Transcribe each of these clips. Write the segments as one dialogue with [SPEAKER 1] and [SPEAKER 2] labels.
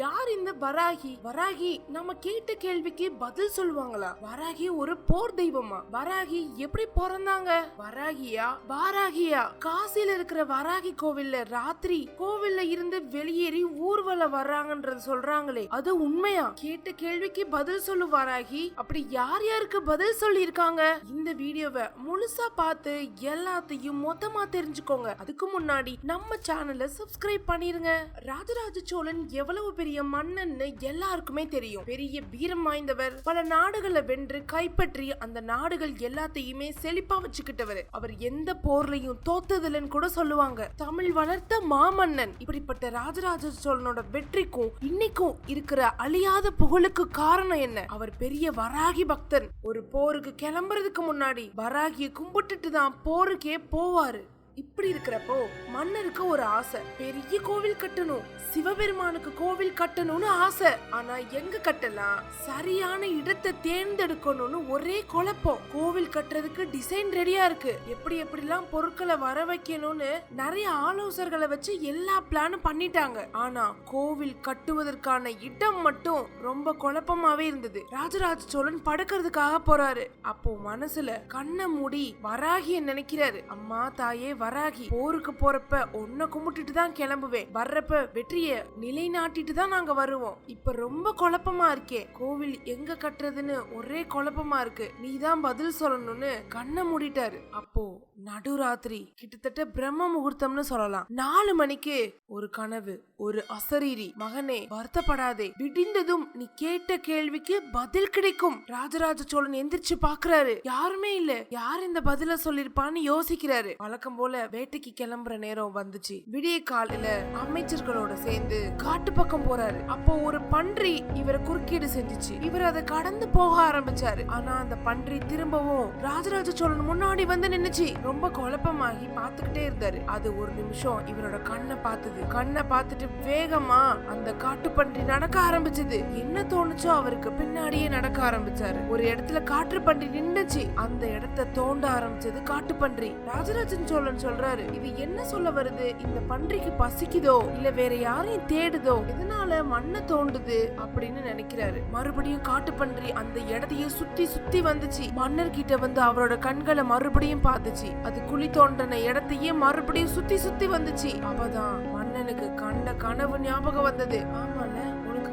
[SPEAKER 1] யார் இந்த வராகி? வராகி நம்ம கேட்ட கேள்விக்கு பதில் சொல்லுவாங்களா? வராகி ஒரு போர் தெய்வமா? வராகி எப்படி பிறந்தாங்க? வராகியா? வாராகியா? காசில இருக்கிற வராகி கோவில்ல ராத்திரி கோவில்ல இருந்து வெளியேறி ஊர்வலம் வர்றாங்கன்றது சொல்றாங்களே அது உண்மையா? கேட்ட கேள்விக்கு பதில் சொல்லு வராகி. அப்படி யார் யாருக்கு பதில் சொல்லி இருக்காங்க இந்த வீடியோவை முழுசா பார்த்து எல்லாத்தையும் மொத்தமா தெரிஞ்சுக்கோங்க. அதுக்கு முன்னாடி நம்ம சேனலை சப்ஸ்கிரைப் பண்ணிருங்க. ராஜராஜ சோழன் எவ்வளவு பெரிய மன்னன்னு எல்லாருக்குமே தெரியும். பெரிய வீரம் வாய்ந்தவர் பல நாடுகளை வென்று கைப்பற்றி அந்த நாடுகள் எல்லாத்தையுமே செழிப்பா வச்சுக்கிட்டவர். அவர் எந்த போர்லையும் தோத்ததில்லைன்னு கூட சொல்லுவாங்க. தமிழ் வளர்த்த மாமன்னன் இப்படிப்பட்ட ராஜராஜ சோழனோட வெற்றிக்கும் இன்னைக்கும் இருக்கிற அழியாத புகழுக்கு காரணம் என்ன? அவர் பெரிய வராகி பக்தன். ஒரு போருக்கு கிளம்புறதுக்கு முன்னாடி வராகியை கும்பிட்டுட்டு தான் போருக்கே போவாரு. இப்படி இருக்கிறப்போ மன்னருக்கு ஒரு ஆசை. பெரிய கோவில் கட்டணும். சிவபெருமானுக்கு கோவில் கட்டணும்னு ஆசை. ஆனா எங்க கட்டலாம்? சரியான இடத்தை தேர்ந்தெடுக்கணும்னு ஒரே குழப்பம். கோவில் கட்டுறதுக்கு டிசைன் ரெடியா இருக்கு. எப்படி எப்படிலாம் பொருட்களை வர வைக்கணும்னு நிறைய ஆலோசகர்களை வச்சு எல்லா பிளானும் பண்ணிட்டாங்க. ஆனா கோவில் கட்டுவதற்கான இடம் மட்டும் ரொம்ப குழப்பமாவே இருந்தது. ராஜராஜ சோழன் படுக்கிறதுக்காக போறாரு. அப்போ மனசுல கண்ணை மூடி வராகிய நினைக்கிறாரு. அம்மா தாயே வராகி. போருக்கு போறப்ப உன்னை கும்பிட்டுட்டு தான் கிளம்புவேன். வர்றப்ப வெற்றிய நிலைநாட்டிட்டு தான் நாங்க வருவோம். இப்ப ரொம்ப குழப்பமா இருக்கே. கோவில் எங்க கட்டுறதுன்னு ஒரே குழப்பமா இருக்கு. நீ தான் பதில் சொல்லணும்னு கண்ணை மூடிட்டாரு. அப்போ நடுராத்திரி கிட்டத்தட்ட பிரம்ம முகூர்த்தம்னு சொல்லலாம். நாலு மணிக்கு ஒரு கனவு ஒரு அசரீரி. மகனே வருத்தப்படாதே. விடிந்ததும் நீ கேட்ட கேள்விக்கு பதில் கிடைக்கும். ராஜராஜ சோழன் எந்திரிச்சு பாக்குறாரு. யாருமே இல்ல. யார் இந்த பதில சொல்லிருப்பான்னு யோசிக்கிறாரு. வழக்கம் போல வேட்டைக்கு கிளம்புற நேரம் வந்துச்சு. விடிய காலையில அமைச்சர்களோட சேர்ந்து காட்டு பக்கம் போறாரு. அப்போ ஒரு பன்றி இவரை குறுக்கீடு செஞ்சுச்சு. இவர் அதை கடந்து போக ஆரம்பிச்சாரு. ஆனா அந்த பன்றி திரும்பவும் ராஜராஜ சோழன் முன்னாடி வந்து நின்னுச்சு. ரொம்ப குழப்பமாகி பாத்துக்கிட்டே இருந்தாரு. அது ஒரு நிமிஷம் இவரோட கண்ணை பார்த்தது. கண்ணை பார்த்துட்டு வேகமா அந்த காட்டு பன்றி நடக்க ஆரம்பிச்சது. என்ன தோணுச்சோ அவருக்கு பின்னாடியே நடக்க ஆரம்பிச்சாரு. ஒரு இடத்துல காட்டு பன்றி நின்னுச்சு. அந்த இடத்த தோண்ட ஆரம்பிச்சது காட்டு பன்றி. ராஜராஜன் சோழன் சொல்றாரு. இது என்ன சொல்ல வருது? இந்த பன்றிக்கு பசிக்குதோ? இல்ல வேற யாரையும் தேடுதோ? இதனால மண்ணை தோண்டுது? அப்படின்னு நினைக்கிறாரு. மறுபடியும் காட்டு பன்றி அந்த இடத்தையே சுத்தி சுத்தி வந்துச்சு. மன்னர் கிட்ட வந்து அவரோட கண்களை மறுபடியும் பார்த்துச்சு. அது குழி தோண்டின இடத்தையே மறுபடியும் சுத்தி சுத்தி வந்துச்சு. அப்பதான் மன்னனுக்கு கண்ட கனவு ஞாபகம் வந்தது. ஆமா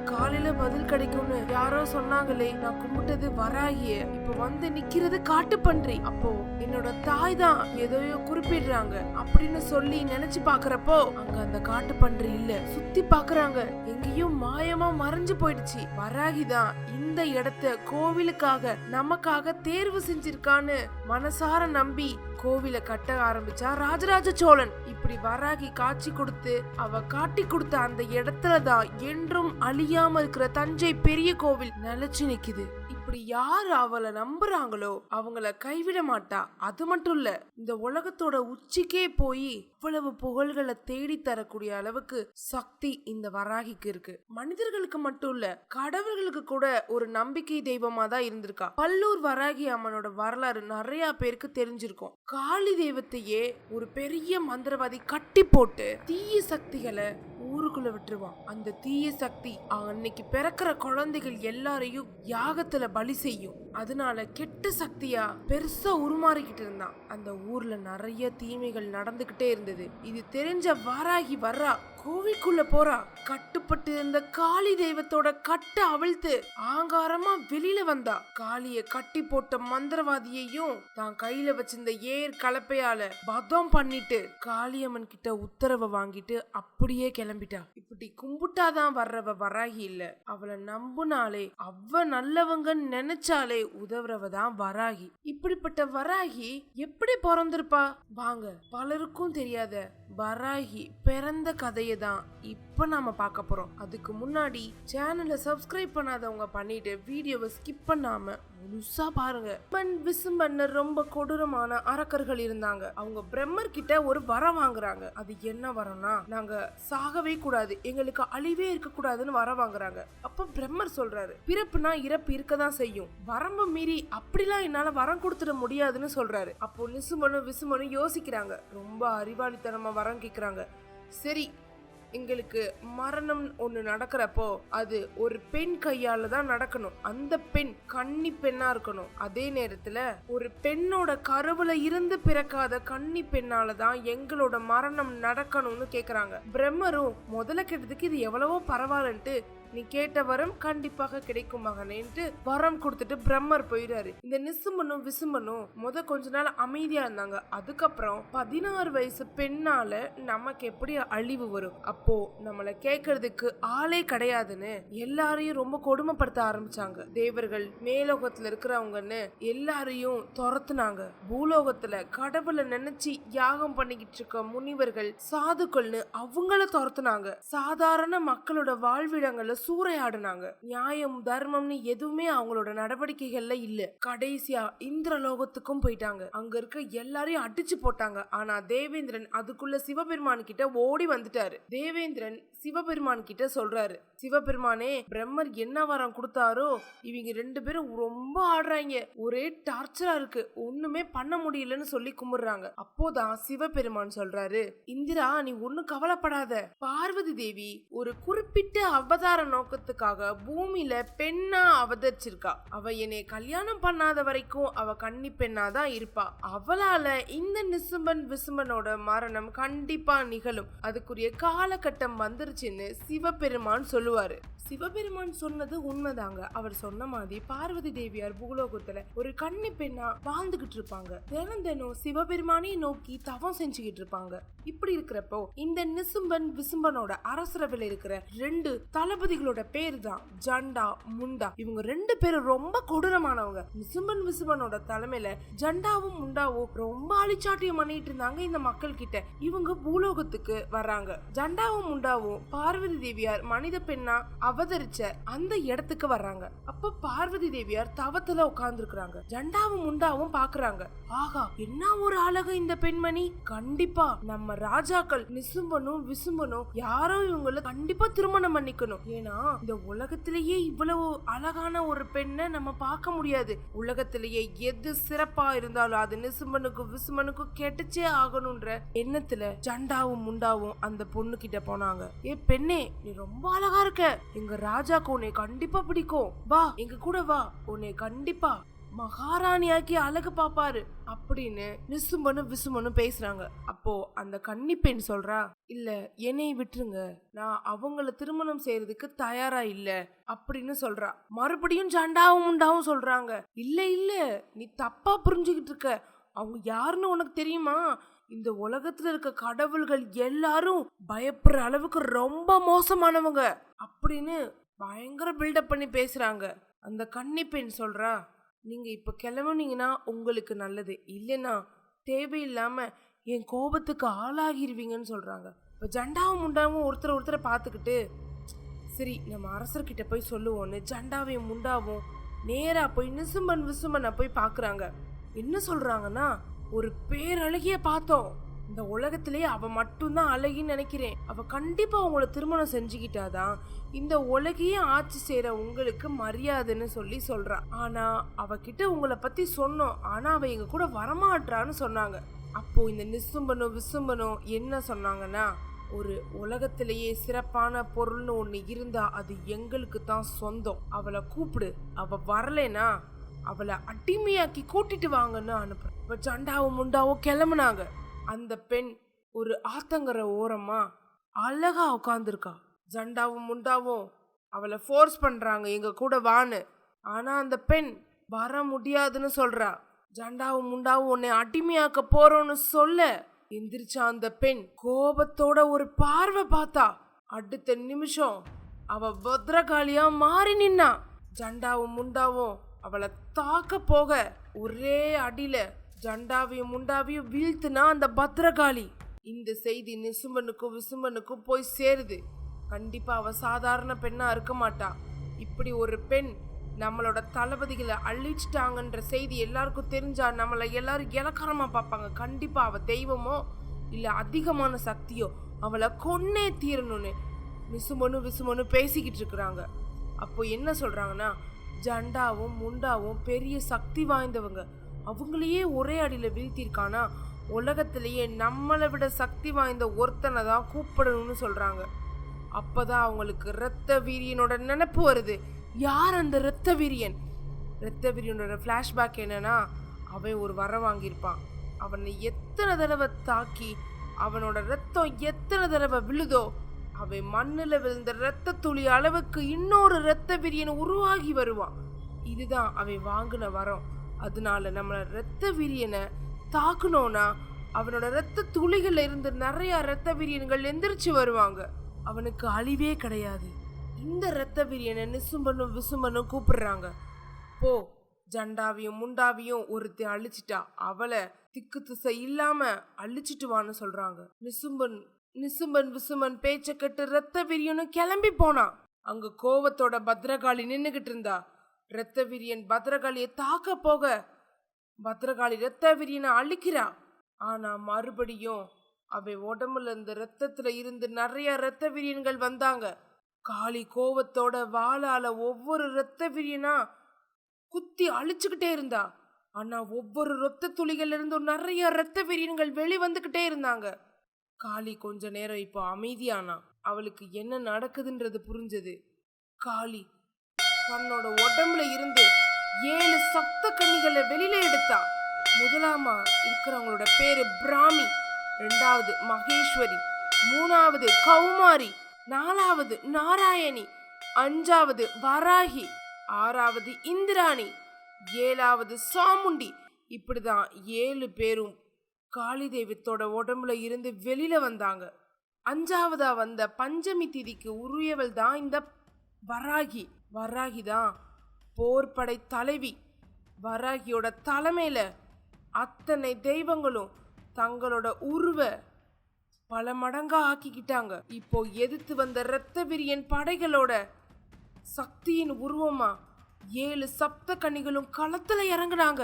[SPEAKER 1] காலையில பதில் கிடைக்கும்னு யாரோ சொன்னாங்களே நான் கும்பிட்டது வராகிய இப்ப வந்து நிக்கிறது காட்டு பன்றி அப்போ என்னோட தாய் தான் எதையோ குறிப்பிடுறாங்க அப்படின்னு சொல்லி நினைச்சு பாக்குறப்போ அங்க அந்த காட்டு பன்றி இல்ல. சுத்தி பாக்குறாங்க. எங்கேயும் மாயமா மறைஞ்சு போயிடுச்சு. வராகிதான் இந்த இடத்த கோவிலுக்காக நமக்காக தேர்வு செஞ்சிருக்கான்னு மனசார நம்பி கோவிலை கட்ட ஆரம்பிச்சா ராஜராஜ சோழன். இப்படி வராகி காட்சி கொடுத்து அவ காட்டி கொடுத்த அந்த இடத்துல தான் என்றும் அழியாம இருக்கிற தஞ்சை பெரிய கோவில் நிலைச்சு நிக்குது. அப்படி யார் அவளை நம்புறாங்களோ அவங்கள கைவிட மாட்டா. அது மட்டும் இல்ல இந்த உலகத்தோட உச்சிக்கே போய் அவ்வளவு புகழ்களை தேடி தரக்கூடிய அளவுக்கு சக்தி இந்த வராகிக்கு இருக்கு. மனிதர்களுக்கு மட்டும் இல்ல கடவுள்களுக்கு கூட ஒரு நம்பிக்கை தெய்வமா தான் இருந்திருக்கா. பல்லூர் வராகி அம்மனோட வரலாறு நிறைய பேருக்கு தெரிஞ்சிருக்கும். காளி தெய்வத்தையே ஒரு பெரிய மந்திரவாதி கட்டி போட்டு தீய சக்திகளை ஊருக்குள்ள விட்டுருவான். அந்த தீய சக்தி அன்னைக்கு பிறக்கிற குழந்தைகள் எல்லாரையும் யாகத்துல பலி செய்யும். அதனால கெட்ட சக்தியா பெருசா உருமாறிக்கிட்டு இருந்தான். அந்த ஊர்ல நிறைய தீமைகள் நடந்துகிட்டே இருந்தது. இது தெரிஞ்ச வாராகி வர்றா கோவிக்குள்ள போறா. கட்டுப்பட்டு இருந்த காளி தெய்வத்தோட கட்ட அவிழ்த்து ஆங்காரமா வெளியில வந்தா. காளிய கட்டி போட்ட மந்திரவாதியையும் தான் கையில வச்சிருந்த ஏர் கலப்பையால பதம் பண்ணிட்டு காளியம்மன் கிட்ட உத்தரவை வாங்கிட்டு அப்படியே கிளம்பி கிளம்பிட்டா. இப்படி கும்பிட்டாதான் வர்றவ வராகி இல்ல. அவளை நம்புனாலே அவ நல்லவங்கன்னு நினைச்சாலே உதவுறவ தான் வராகி. இப்படிப்பட்ட வராகி எப்படி பிறந்திருப்பா? வாங்க பலருக்கும் தெரியாத வராகி பிறந்த கதையை தான் இப்ப நாம பார்க்க போறோம். அதுக்கு முன்னாடி சேனலை சப்ஸ்கிரைப் பண்ணாதவங்க பண்ணிட்டு வீடியோவை ஸ்கிப் பண்ணாம முழுசா பாருங்க. பன் விசும்பன்னர் ரொம்ப கொடூரமான அரக்கர்கள் இருந்தாங்க. அவங்க பிரம்மர் கிட்ட ஒரு வரம் வாங்குறாங்க. அது என்ன வரம்னா நாங்க சாகவே கூடாது. எங்களுக்கு அழிவே இருக்க கூடாதுன்னு வரம் வாங்குறாங்க. அப்ப பிரம்மர் சொல்றாரு பிறப்புனா இறப்பு இருக்கதான் செய்யும். வரம்பு மீறி அப்படிலாம் என்னால வரம் கொடுத்துட முடியாதுன்னு சொல்றாரு. அப்போ நிசுமனும் விசுமனும் யோசிக்கிறாங்க. ரொம்ப அறிவாளித்தனமா வரம் கேக்குறாங்க. சரி எங்களுக்கு மரணம் ஒன்று நடக்கிறப்போ அது ஒரு பெண் கையால தான் நடக்கணும். அந்த பெண் கன்னி பெண்ணா இருக்கணும். அதே நேரத்துல ஒரு பெண்ணோட கருவுல இருந்து பிறக்காத கன்னி பெண்ணால தான் எங்களோட மரணம் நடக்கணும்னு கேக்குறாங்க. பிரம்மரும் முதல்ல கேட்டதுக்கு இது எவ்வளவோ பரவாயில்லன்ட்டு நீ கேட்ட வரம் கண்டிப்பாக கிடைக்கும் மகனேன்ட்டு வரம் கொடுத்துட்டு பிரம்மர் போயிடாரு இந்த நிசும்பனும் விசும்பனும் முத கொஞ்ச நாள் அமைதியா இருந்தாங்க. அதுக்கப்புறம் பதினாறு வயசு பெண்ணால நமக்கு எப்படி அழிவு வரும்? அப்போ நம்மள கேட்கறதுக்கு ஆளே கிடையாதுன்னு எல்லாரையும் ரொம்ப கொடுமைப்படுத்த ஆரம்பிச்சாங்க. தேவர்கள் மேலோகத்துல இருக்கிறவங்கன்னு எல்லாரையும் துரத்துனாங்க. பூலோகத்துல கடவுளை நினைச்சு யாகம் பண்ணிக்கிட்டு இருக்க முனிவர்கள் சாதுக்கள்னு அவங்கள துரத்துனாங்க. சாதாரண மக்களோட வாழ்விடங்களை சூறையாடுனாங்க. நியாயம் தர்மம்னு எதுவுமே அவங்களோட நடவடிக்கைகள்ல இல்ல. கடைசியா இந்திரலோகத்துக்கும் போயிட்டாங்க. அங்க இருக்க எல்லாரையும் அடிச்சு போட்டாங்க. ஆனா தேவேந்திரன் அதுக்குள்ள சிவபெருமான் கிட்ட ஓடி வந்துட்டாரு. தேவேந்திரன் சிவபெருமான் கிட்ட சொல்றாரு. சிவபெருமானே பிரம்மர் என்ன வரம் கொடுத்தாரோ இவங்க ரெண்டு பேரும் ரொம்ப ஆடுறாங்க. ஒரே டார்ச்சரா இருக்கு. ஒண்ணுமே பண்ண முடியலன்னு சொல்லி கும்பிடுறாங்க. அப்போதான் சிவபெருமான் சொல்றாரு இந்திரா நீ ஒன்னும் கவலைப்படாத. பார்வதி தேவி ஒரு குறிப்பிட்ட அவதாரம் நோக்கத்துக்காக பூமியில பெண்ணா அவதரிச்சிருக்கா. அவ என்னை கல்யாணம் பண்ணாத வரைக்கும் அவ கன்னி பெண்ணா தான் இருப்பா. அவளால இந்த நிசும்பன் விசும்பனோட மரணம் கண்டிப்பா நிகழும். அதுக்குரிய காலகட்டம் வந்துருச்சுன்னு சிவபெருமான் சொல்லுவாரு. சிவபெருமான் சொன்னது உண்மைதாங்க. அவர் சொன்ன மாதிரி பார்வதி தேவியார் பூலோகத்துல ஒரு கன்னி பெண்ணா வாழ்ந்துகிட்டு இருப்பாங்க. தினம் தினம் சிவபெருமானே நோக்கி தவம் செஞ்சுக்கிட்டு இருப்பாங்க. இப்படி இருக்கிறப்போ இந்த நிசும்பன் விசும்பனோட அரசரவில் இருக்கிற ரெண்டு தளபதி தளபதிகளோட பேர் தான் ஜண்டா முண்டா. இவங்க ரெண்டு பேரும் ரொம்ப கொடூரமானவங்க. நிசும்பன் விசும்பனோட தலைமையில ஜண்டாவும் முண்டாவும் ரொம்ப அழிச்சாட்டியம் பண்ணிட்டு இருந்தாங்க இந்த மக்கள் கிட்ட இவங்க பூலோகத்துக்கு வர்றாங்க. ஜண்டாவும் முண்டாவும் பார்வதி தேவியார் மனித பெண்ணா அவதரிச்ச அந்த இடத்துக்கு வர்றாங்க. அப்ப பார்வதி தேவியார் தவத்துல உட்கார்ந்துருக்காங்க ஜண்டாவும் முண்டாவும் பாக்குறாங்க. ஆகா என்ன ஒரு அழகு இந்த பெண்மணி? கண்டிப்பா நம்ம ராஜாக்கள் நிசும்பனும் விசும்பனும் யாரோ இவங்கள கண்டிப்பா திருமணம் பண்ணிக்கணும். ஏன்னா இந்த உலகத்திலேயே இவ்வளவு அழகான ஒரு பெண்ணை நம்ம பார்க்க முடியாது. உலகத்திலேயே எது சிறப்பா இருந்தாலும் அது நிசும்பனுக்கும் விசும்பனுக்கும் கெட்டுச்சே ஆகணும்ன்ற எண்ணத்துல ஜண்டாவும் முண்டாவும் அந்த பொண்ணு கிட்ட போனாங்க. ஏ பெண்ணே நீ ரொம்ப அழகா இருக்க. எங்க ராஜாக்கு உன்னை கண்டிப்பா பிடிக்கும். வா எங்க கூட வா. உன்னை கண்டிப்பா மகாராணியாக்கி அழகு பார்ப்பாரு அப்படின்னு நிசும்பனும் விசும்பனும் பேசுறாங்க. அப்போ அந்த கன்னி பெண் சொல்றா இல்ல என்னை விட்டுருங்க. நான் அவங்கள திருமணம் செய்யறதுக்கு தயாரா இல்ல அப்படின்னு சொல்றா. மறுபடியும் ஜண்டாவும் உண்டாவும் சொல்றாங்க இல்ல இல்ல நீ தப்பா புரிஞ்சுக்கிட்டு இருக்க. அவங்க யாருன்னு உனக்கு தெரியுமா? இந்த உலகத்துல இருக்க கடவுள்கள் எல்லாரும் பயப்படுற அளவுக்கு ரொம்ப மோசமானவங்க அப்படின்னு பயங்கர பில்டப் பண்ணி பேசுறாங்க. அந்த கன்னி பெண் சொல்றா நீங்கள் இப்போ கிளம்புனீங்கன்னா உங்களுக்கு நல்லது. இல்லைன்னா தேவையில்லாமல் என் கோபத்துக்கு ஆளாகிருவீங்கன்னு சொல்கிறாங்க இப்போ ஜண்டாவும் முண்டாவும் ஒருத்தர் ஒருத்தரை பார்த்துக்கிட்டு சரி நம்ம அரசர்கிட்ட போய் சொல்லுவோன்னு ஜண்டாவையும் முண்டாவும் நேராக போய் நிசும்பன் விசும்பனை போய் பார்க்குறாங்க. என்ன சொல்கிறாங்கன்னா ஒரு பேரழகிய பார்த்தோம். இந்த உலகத்திலேயே அவ மட்டும்தான் அழகின்னு நினைக்கிறேன். அவ கண்டிப்பா உங்களை திருமணம் செஞ்சுக்கிட்டாதான் இந்த உலகையே ஆட்சி செய்யற உங்களுக்கு மரியாதைன்னு சொல்லி சொல்றா. ஆனா அவகிட்ட உங்களை பத்தி சொன்னோம். ஆனா அவ எங்க கூட வரமாட்டான்னு சொன்னாங்க. அப்போ இந்த நிசும்பனும் விசும்பனும் என்ன சொன்னாங்கன்னா ஒரு உலகத்திலேயே சிறப்பான பொருள்னு ஒண்ணு இருந்தா அது எங்களுக்கு தான் சொந்தம். அவளை கூப்பிடு. அவ வரலைனா அவளை அடிமையாக்கி கூட்டிட்டு வாங்கன்னு அனுப்புறேன் இப்ப சண்டாவும் முண்டாவும் கிளம்புனாங்க. அந்த பெண் ஒரு ஆத்தங்கர ஓரமா அழகா உட்காந்துருக்கா ஜண்டாவும் முண்டாவும் அவளை ஃபோர்ஸ் பண்றாங்க எங்க கூட வான்னு. ஆனா அந்த பெண் வர முடியாதுன்னு சொல்றா. ஜண்டாவும் முண்டாவும் உன்னை அடிமையாக்க போறோம்னு சொல்ல எந்திரிச்சா அந்த பெண் கோபத்தோட ஒரு பார்வை பார்த்தா. அடுத்த நிமிஷம் அவ பத்ரகாளியா மாறி நின்னா. ஜண்டாவும் முண்டாவும் அவளை தாக்க போக ஒரே அடியில ஜண்டாவையும் முண்டாவையும் வீழ்த்துனா அந்த பத்ரகாளி. இந்த செய்தி நிசும்பனுக்கும் விசும்பனுக்கும் போய் சேருது. கண்டிப்பா அவ சாதாரண பெண்ணா இருக்க மாட்டா. இப்படி ஒரு பெண் நம்மளோட தளபதிகளை அழிச்சிட்டாங்கன்ற செய்தி எல்லாருக்கும் தெரிஞ்சா நம்மளை எல்லாரும் இலக்காரமா பார்ப்பாங்க. கண்டிப்பா அவ தெய்வமோ இல்ல அதிகமான சக்தியோ அவளை கொன்னே தீரணும்னு விசுமனு விசுமனு பேசிக்கிட்டு இருக்கிறாங்க. அப்போ என்ன சொல்றாங்கன்னா ஜண்டாவும் முண்டாவும் பெரிய சக்தி வாய்ந்தவங்க. அவங்களையே ஒரே அடியில் வீழ்த்திருக்கானா உலகத்திலேயே நம்மளை விட சக்தி வாய்ந்த ஒருத்தனை தான் கூப்பிடணும்னு சொல்கிறாங்க அப்போ தான் அவங்களுக்கு இரத்த வீரியனோட நினப்பு வருது. யார் அந்த இரத்த வீரியன்? இரத்த வீரியனோட ஃப்ளாஷ்பேக் என்னன்னா அவன் ஒரு வர வாங்கியிருப்பான். அவனை எத்தனை தடவை தாக்கி அவனோட ரத்தம் எத்தனை தடவை விழுதோ அவன் மண்ணில் விழுந்த இரத்த துளி அளவுக்கு இன்னொரு இரத்த வீரியன் உருவாகி வருவான். இதுதான் அவன் வாங்கின வரம். அதனால நம்மளை ரத்த வீரியனை தாக்குனோன்னா அவனோட ரத்த துளிகள்ல இருந்து நிறைய ரத்த வீரியன்கள் எந்திரிச்சு வருவாங்க. அவனுக்கு அழிவே கிடையாது. இந்த ரத்த வீரியனை நிசும்பனும் விசும்பனும் கூப்பிடுறாங்க. போ ஜண்டாவையும் முண்டாவையும் ஒருத்தி அழிச்சிட்டா அவளை திக்கு திசை இல்லாம அழிச்சிட்டு வான்னு சொல்றாங்க. நிசும்பன் நிசும்பன் விசும்பன் பேச்சை கட்டு ரத்த விரியனும் கிளம்பி போனான். அங்க கோவத்தோட பத்ரகாளி நின்னுகிட்டு இருந்தா இரத்த விரியன் பத்ரகாளியை தாக்க போக பத்ரகாளி இரத்த விரியனை அழிக்கிறா. ஆனா மறுபடியும் அவை உடம்புல இருந்து ரத்தத்துல இருந்து நிறைய இரத்த விரியன்கள் வந்தாங்க. காளி கோவத்தோட வாளால ஒவ்வொரு இரத்த விரியனா குத்தி அழிச்சுக்கிட்டே இருந்தா. ஆனா ஒவ்வொரு ரத்த துளிகள்ல இருந்தும் நிறைய இரத்த விரியன்கள் வெளிவந்துகிட்டே இருந்தாங்க. காளி கொஞ்ச நேரம் இப்போ அமைதியானா. அவளுக்கு என்ன நடக்குதுன்றது புரிஞ்சது. காளி தன்னோட உடம்புல இருந்து ஏழு சப்த கன்னிகளை வெளியில எடுத்தா. முதலாமா இருக்கிறவங்களோட பேரு பிராமி ரெண்டாவது மகேஸ்வரி மூணாவது கௌமாரி நாலாவது நாராயணி அஞ்சாவது வராகி ஆறாவது இந்திராணி ஏழாவது சாமுண்டி. இப்படிதான் ஏழு பேரும் காளி தெய்வத்தோட உடம்புல இருந்து வெளியில வந்தாங்க. அஞ்சாவதா வந்த பஞ்சமி திதிக்கு உரியவள் தான் இந்த வராகி. வராகி தான் போர்படை தலைவி வராகியோட தலைமையில் அத்தனை தெய்வங்களும் தங்களோட உருவ பல மடங்கா ஆக்கிக்கிட்டாங்க. இப்போ எதிர்த்து வந்த இரத்த விரியன் படைகளோட சக்தியின் உருவமா ஏழு சப்த கன்னிகளும் களத்தில் இறங்குனாங்க.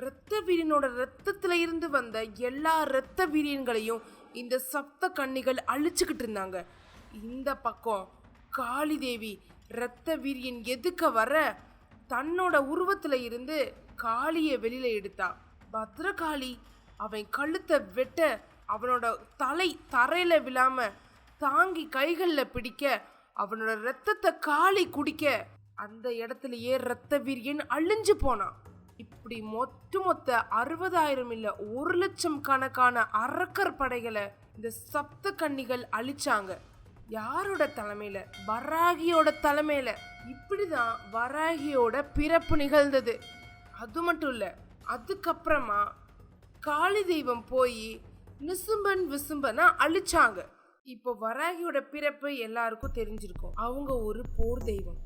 [SPEAKER 1] இரத்த வீரியனோட ரத்தத்தில் இருந்து வந்த எல்லா இரத்த வீரியன்களையும் இந்த சப்த கன்னிகள் அழிச்சுக்கிட்டு இருந்தாங்க. இந்த பக்கம் காளி தேவி இரத்த வீரியன் எதுக்க வர? தன்னோட உருவத்துல இருந்து காளியை வெளியில எடுத்தா. பத்ரகாளி அவன் கழுத்தை வெட்ட அவனோட தலை தரையில விழாம தாங்கி கைகளில் பிடிக்க அவனோட ரத்தத்தை காளி குடிக்க அந்த இடத்துலயே ரத்த வீரியன் அழிஞ்சு போனான் இப்படி மொத்த மொத்த அறுபதாயிரம் இல்ல ஒரு லட்சம் கணக்கான அரக்கர் படைகளை இந்த சப்த கன்னிகள் அழிச்சாங்க. யாரோட தலைமையில்? வராகியோட இப்படி தான் வராகியோட பிறப்பு நிகழ்ந்தது. அது மட்டும் இல்லை அதுக்கப்புறமா காளி தெய்வம் போய் நிசும்பன் விசும்பனை அழிச்சாங்க. இப்போ வராகியோட பிறப்பு எல்லாருக்கும் தெரிஞ்சிருக்கும். அவங்க ஒரு போர் தெய்வம்.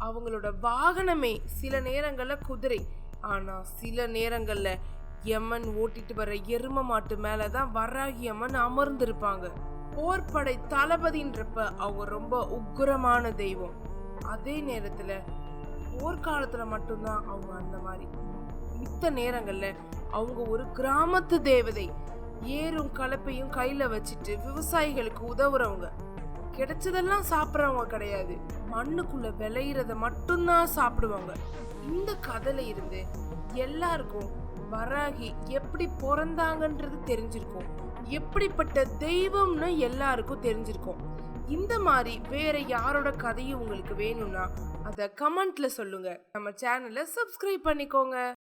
[SPEAKER 1] அவங்களோட வாகனமே சில நேரங்களில் குதிரை. ஆனால் சில நேரங்களில் யமன் ஓட்டிட்டு வர எரும மாட்டு மேலே தான் வராகி அம்மன் அமர்ந்திருப்பாங்க. போர்படை தளபதின்றப்ப அவங்க ரொம்ப உக்கிரமான தெய்வம். அதே நேரத்துல போர்க்காலத்துல மட்டும்தான் அவங்க அந்த மாதிரி. மித்த நேரங்கள்ல அவங்க ஒரு கிராமத்து தேவதை ஏறும் கலப்பையும் கையில வச்சுட்டு விவசாயிகளுக்கு உதவுறவங்க. கிடைச்சதெல்லாம் சாப்பிட்றவங்க கிடையாது. மண்ணுக்குள்ள விளையிறத மட்டும்தான் சாப்பிடுவாங்க. இந்த கதையில இருந்து எல்லாருக்கும் வராகி எப்படி பிறந்தாங்கன்றது தெரிஞ்சிருக்கும். எப்படிப்பட்ட தெய்வம்னு எல்லாருக்கும் தெரிஞ்சிருக்கும். இந்த மாதிரி வேற யாரோட கதையும் உங்களுக்கு வேணும்னா அதை கமெண்ட்ல சொல்லுங்க. நம்ம சேனலை சப்ஸ்கிரைப் பண்ணிக்கோங்க.